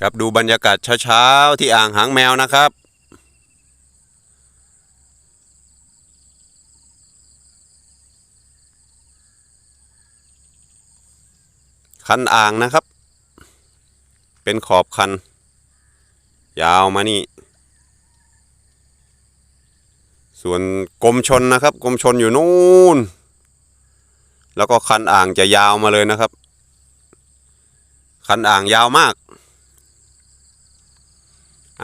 ครับดูบรรยากาศเช้าๆที่อ่างหางแมวนะครับ คันอ่างนะครับ เป็นขอบคัน ยาวมานี่ ส่วนกรมชนนะครับกรมชนอยู่นู่น แล้วก็คันอ่างจะยาวมาเลยนะครับ คันอ่างยาวมาก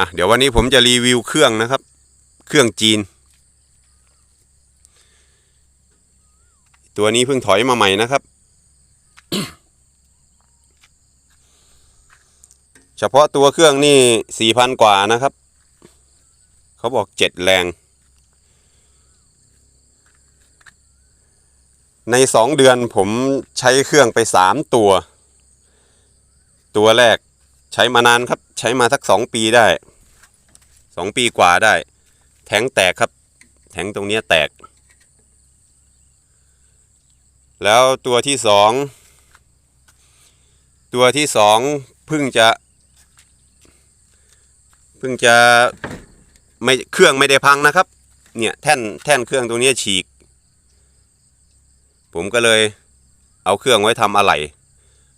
อะเดี๋ยววันนี้ผมจะรีวิวเครื่องนะครับ เครื่องจีน ตัวนี้เพิ่งถอยมาใหม่นะครับ เฉพาะตัวเครื่องนี่สี่พันกว่านะครับ เขาบอกเจ็ดแรง ในสองเดือนผมใช้เครื่องไปสามตัว ตัวแรกใช้มานานครับ ใช้มาสักสองปีได้ องปีกว่าได้ แทงแตกครับ แทงตรงนี้แตก แล้วตัวที่สองตัวที่สองเพิ่งจะเพิ่งจะไม่เครื่องไม่ได้พังนะครับ เนี่ยแท่นแท่นเครื่องตรงนี้ฉีก ผมก็เลยเอาเครื่องไว้ทำอะไหล่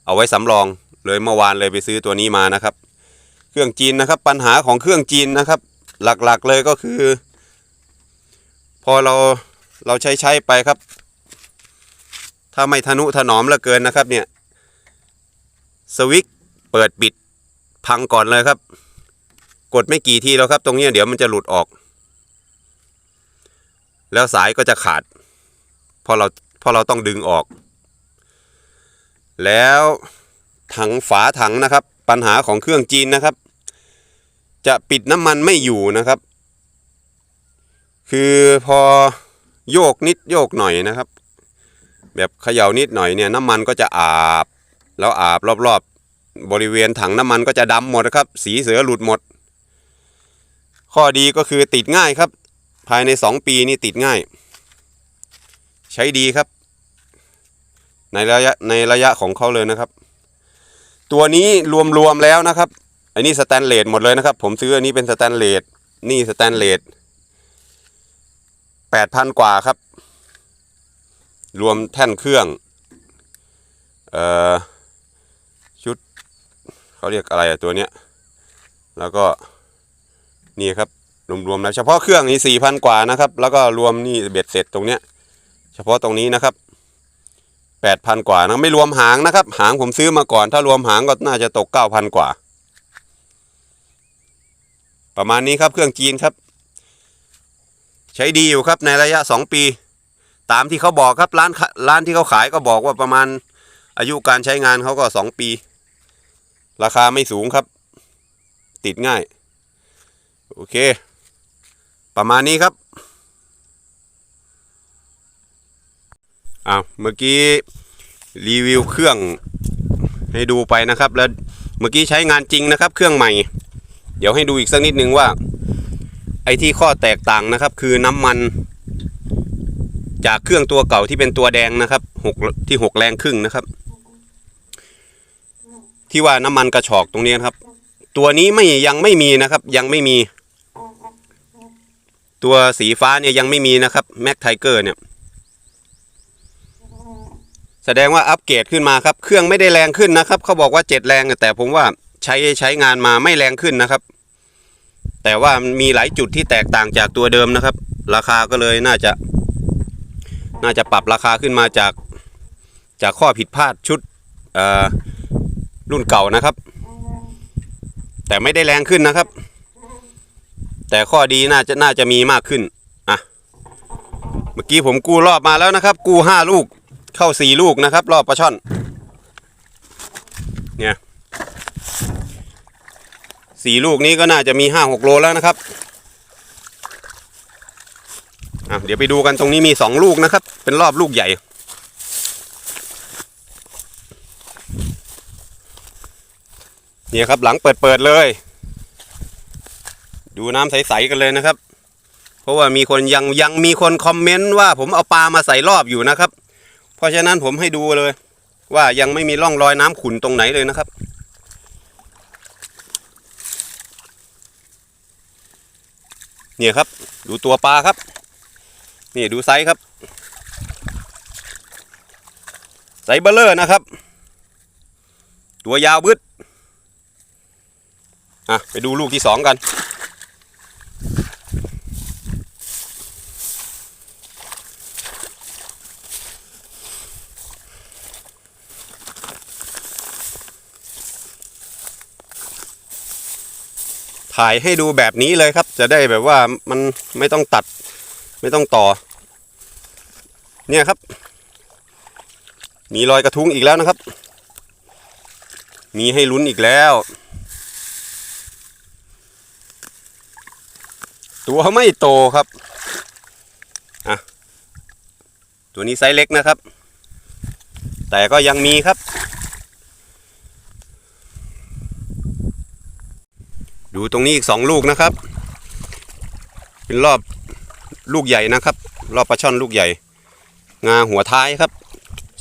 เอาไว้สำรองเลยเมื่อวานเลยไปซื้อตัวนี้มานะครับ เครื่องจีนนะครับ ปัญหาของเครื่องจีนนะครับ หลักๆเลยก็คือ พอเราเราใช้ใช้ไปครับ ถ้าไม่ทนุถนอมเหลือเกินนะครับเนี่ยสวิตเปิดปิดพังก่อนเลยครับ กดไม่กี่ทีแล้วครับ ตรงนี้เดี๋ยวมันจะหลุดออก แล้วสายก็จะขาดพอเราพอเราต้องดึงออก แล้วถังฝาถังนะครับ ปัญหาของเครื่องจีนนะครับ จะปิดน้ำมันไม่อยู่นะครับ คือพอโยกนิดโยกหน่อยนะครับ แบบเขย่านิดหน่อยเนี่ยน้ำมันก็จะอาบ แล้วอาบรอบๆบริเวณถังน้ำมันก็จะดำหมดนะครับ สีเสือหลุดหมด ข้อดีก็คือติดง่ายครับ ภายใน 2 ปีนี่ติดง่าย ใช้ดีครับ ในระยะในระยะของเขาเลยนะครับ ตัวนี้รวมๆแล้วนะครับ อันนี้สแตนเลสหมดเลยนะครับ ผมซื้ออันนี้เป็นสแตนเลสนี่สแตนเลสแปดพันกว่าครับ รวมแท่นเครื่อง เอ่อ ชุดเขาเรียกอะไรอะตัวเนี้ย แล้วก็ นี่ครับ รวมๆแล้วเฉพาะเครื่องนี่สี่พันกว่านะครับ แล้วก็รวมนี่เบ็ดเสร็จตรงเนี้ย เฉพาะตรงนี้นะครับแปดพันกว่านะไม่รวมหางนะครับ หางผมซื้อมาก่อน ถ้ารวมหางก็น่าจะตกเก้าพันกว่า ประมาณนี้ครับเครื่องจีนครับ ใช้ดีอยู่ครับในระยะสองปี ตามที่เขาบอกครับร้านร้านที่เขาขายก็บอกว่าประมาณอายุการใช้งานเขาก็สองปี ราคาไม่สูงครับ ติดง่าย โอเค ประมาณนี้ครับอ้าวเมื่อกี้รีวิวเครื่องให้ดูไปนะครับ แล้วเมื่อกี้ใช้งานจริงนะครับ เครื่องใหม่ เดี๋ยวให้ดูอีกสักนิดนึงว่า ไอ้ที่ข้อแตกต่างนะครับ คือน้ำมัน จากเครื่องตัวเก่าที่เป็นตัวแดงนะครับหกที่หกแรงครึ่งนะครับ ที่ว่าน้ำมันกระชอกตรงนี้นะครับ ตัวนี้ไม่ยังไม่มีนะครับ ยังไม่มี ตัวสีฟ้าเนี่ยยังไม่มีนะครับแม็กไทเกอร์เนี่ยแสดงว่าอัปเกรดขึ้นมาครับ เครื่องไม่ได้แรงขึ้นนะครับ เขาบอกว่าเจ็ดแรงแต่ผมว่า ใช้ใช้งานมาไม่แรงขึ้นนะครับ แต่ว่ามีหลายจุดที่แตกต่างจากตัวเดิมนะครับ ราคาก็เลยน่าจะ น่าจะปรับราคาขึ้นมาจากจากข้อผิดพลาดชุดรุ่นเก่านะครับ แต่ไม่ได้แรงขึ้นนะครับ แต่ข้อดีน่าจะน่าจะมีมากขึ้นอะเมื่อกี้ผมกู้รอบมาแล้วนะครับ กู้ห้าลูกเข้าสี่ลูกนะครับ รอบปลาช่อน เนี่ย สี่ลูกนี้ก็น่าจะมีห้าหกโลแล้วนะครับเดี๋ยวไปดูกันตรงนี้มีสองลูกนะครับ เป็นรอบลูกใหญ่ เนี่ยครับหลังเปิดๆเลย ดูน้ำใส ๆ กันเลยนะครับ เพราะว่ามีคนยังยังมีคนคอมเมนต์ว่าผมเอาปลามาใส่รอบอยู่นะครับ เพราะฉะนั้นผมให้ดูเลย ว่ายังไม่มีร่องรอยน้ำขุ่นตรงไหนเลยนะครับ เนี่ยครับ ดูตัวปลาครับ นี่ดูไซส์ครับ ไซส์เบลเลอร์นะครับ ตัวยาวบึดอะไปดูลูกที่สองกัน ถ่ายให้ดูแบบนี้เลยครับ จะได้แบบว่ามันไม่ต้องตัด ไม่ต้องต่อ เนี่ยครับ มีรอยกระทุ้งอีกแล้วนะครับ มีให้ลุ้นอีกแล้ว ตัวไม่โตครับอะตัวนี้ไซส์เล็กนะครับ แต่ก็ยังมีครับ ดูตรงนี้อีกสองลูกนะครับ เป็นรอบลูกใหญ่นะครับ รอบปลาช่อนลูกใหญ่ งาหัวท้ายครับ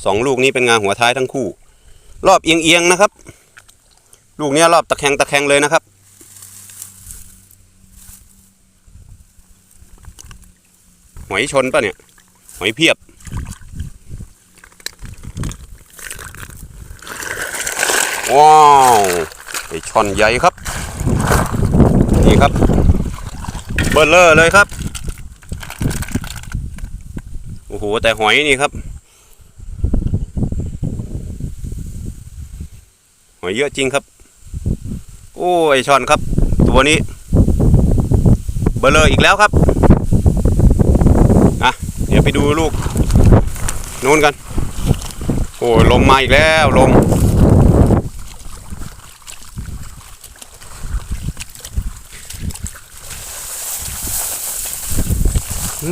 สองลูกนี้เป็นงาหัวท้ายทั้งคู่ รอบเอียงๆนะครับ ลูกเนี้ยรอบตะแคงตะแคงเลยนะครับ หอยชนปะเนี่ย หอยเพียบว้าวไอช่อนใหญ่ครับ นี่ครับ เบอร์เลอร์เลยครับ โอ้โห แต่หอยนี่ครับ หอยเยอะจริงครับ โอ้ไอช่อนครับ ตัวนี้ เบอร์เลอร์อีกแล้วครับ อะ เดี๋ยวไปดูลูกนู้นกัน โอ้ลมมาอีกแล้วลม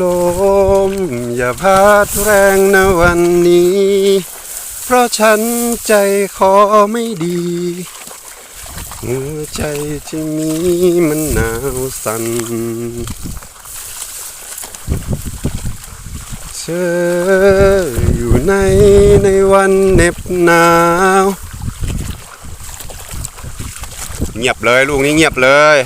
ลมอย่าพัดแรงนะวันนี้ เพราะฉันใจคอไม่ดี หัวใจที่มีมันหนาวสั่นเธออยู่ในในวันเหน็บหนาว เงียบเลยลูกนี้เงียบเลย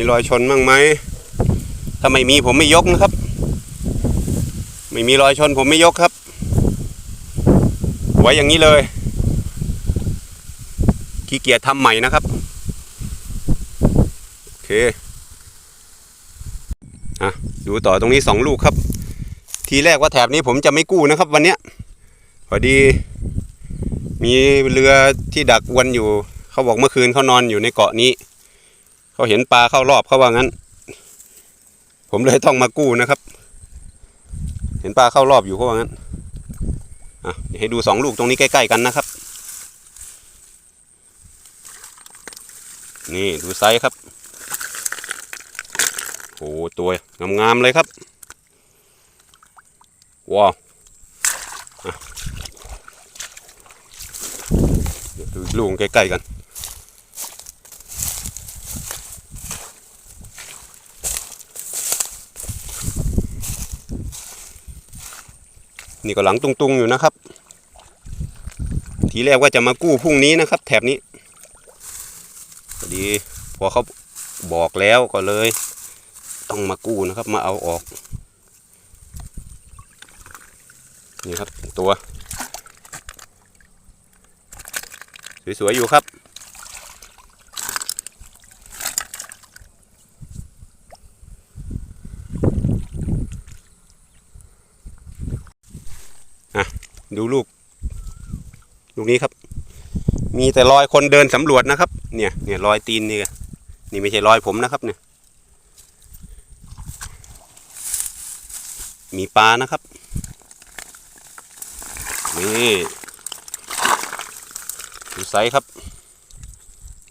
มีรอยชนบ้างไหมถ้าไม่มีผมไม่ยกนะครับ ไม่มีรอยชนผมไม่ยกครับ ไว้อย่างนี้เลยขี้เกียจทำใหม่นะครับ โอเคอะดูต่อตรงนี้สองลูกครับ ทีแรกว่าแถบนี้ผมจะไม่กู้นะครับ วันเนี้ยพอดี มีเรือที่ดักอวนอยู่ เขาบอกเมื่อคืนเขานอนอยู่ในเกาะนี้ เขาเห็นปลาเข้ารอบเขาว่างั้น ผมเลยต้องมากู้นะครับ เห็นปลาเข้ารอบอยู่เขาว่างั้นอะเดี๋ยวให้ดูสองลูกตรงนี้ใกล้ ๆ กันนะครับ นี่ดูไซส์ครับโอ้ตัวงามๆเลยครับว้าวอะเดี๋ยวดูลูกใกล้ ๆ กัน นี่ก็หลังตุงๆอยู่นะครับ ทีแรกว่าจะมากู้พรุ่งนี้นะครับ แถบนี้พอดีพอเขาบอกแล้วก็เลย ต้องมากู้นะครับ มาเอาออก นี่ครับตัว สวยๆอยู่ครับ ดูลูก ลูกนี้ครับ มีแต่รอยคนเดินสำรวจนะครับ เนี่ยเนี่ยรอยตีนนี่นี่ไม่ใช่รอยผมนะครับ เนี่ย มีปลานะครับนี่ดูไซส์ครับ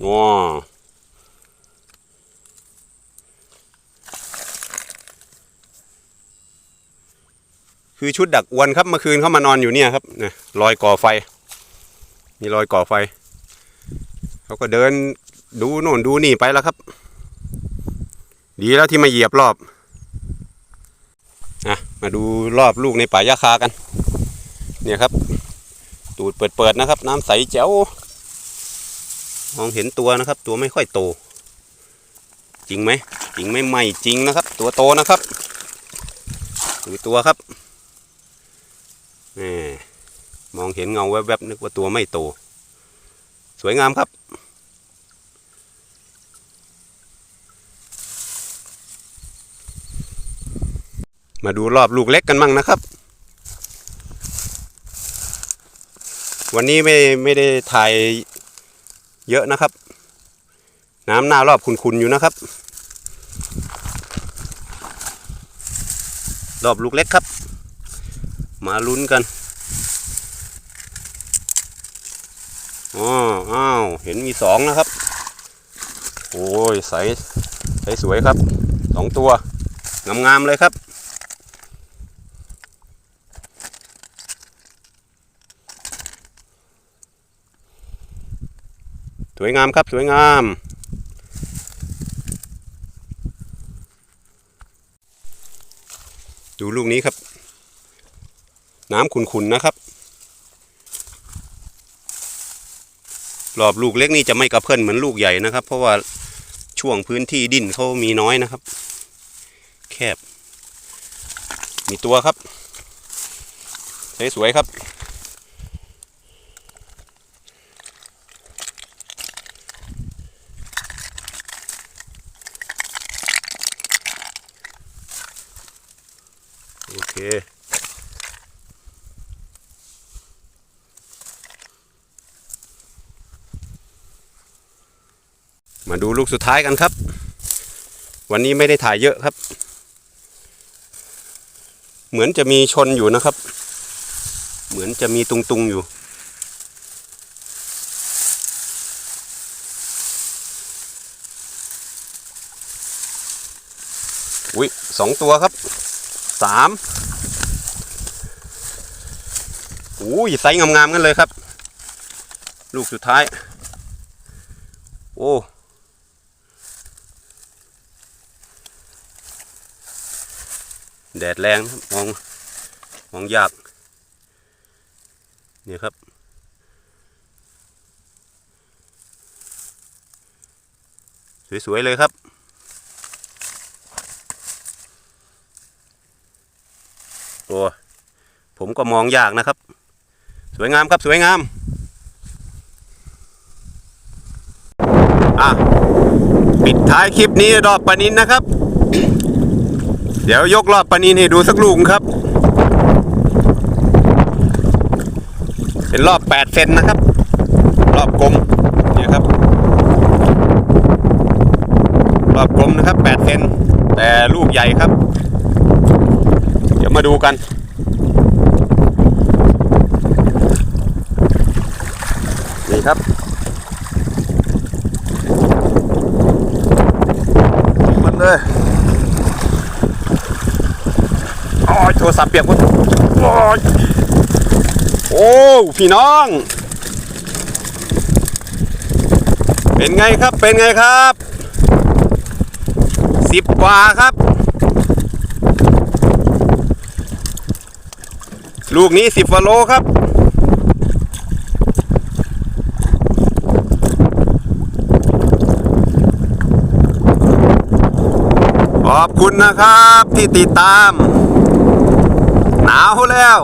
งอ คือชุดดักอวนครับเมื่อคืนเขามานอนอยู่เนี่ยครับนี่ยรอยก่อไฟ มีรอยก่อไฟเขาก็เดินดูโน่นดูนี่ไปแล้วครับ ดีแล้วที่มาเหยียบรอบอะมาดูรอบลูกในป่ายาคากัน เนี่ยครับ ตูดเปิดๆนะครับ น้ำใสแจ๋วมองเห็นตัวนะครับ ตัวไม่ค่อยโต จริงไหมจริงไหม่ไม่จริงนะครับ ตัวโตนะครับดูตัวครับ มมองเห็นเงาแวบๆนึกว่าตัวไม่โต สวยงามครับมาดูรอบลูกเล็กกันมั่งนะครับ วันนี้ไม่ไม่ได้ถ่ายเยอะนะครับ น้ำหน้ารอบคุนๆอยู่นะครับ รอบลูกเล็กครับ มาลุ้นกันอ๋ออ้าว เห็นมีสองนะครับ โอ้ย ใส ใสสวยครับ สองตัว งามๆเลยครับ สวยงามครับ สวยงาม ดูลูกนี้ครับ น้ำขุ่นๆนะครับ รอบลูกเล็กนี่จะไม่กระเพื่อนเหมือนลูกใหญ่นะครับ เพราะว่าช่วงพื้นที่ดินเขามีน้อยนะครับ แคบ มีตัวครับ สวยๆครับโอเค มาดูลูกสุดท้ายกันครับ วันนี้ไม่ได้ถ่ายเยอะครับ เหมือนจะมีชนอยู่นะครับ เหมือนจะมีตุงตุงๆอยู่ อุ้ยสองตัวครับสามอุ้ยไซส์งามๆกันเลยครับ ลูกสุดท้าย โอ้ แดดแรงครับมองมองยากเนี่ยครับ สวย ๆ เลยครับ โอ้ผมก็มองยากนะครับ สวยงามครับสวยงาม อะ ปิดท้ายคลิปนี้รอบปานินนะครับ เดี๋ยวยกรอบปานินให้ดูสักลูกครับ เป็นรอบ8เซนนะครับ รอบกลมเนี่ยครับ รอบกลมนะครับ8เซนแต่ลูกใหญ่ครับ เดี๋ยวมาดูกันนี่ครับ มันเลยโอ้ ยโทรศัพท์เปียกหมดโอ้ยโอ้พี่น้อง เป็นไงครับเป็นไงครับสิบกว่าครับ ลูกนี้สิบฟโลครับขอบคุณนะครับที่ติดตาม หนาวแล้ว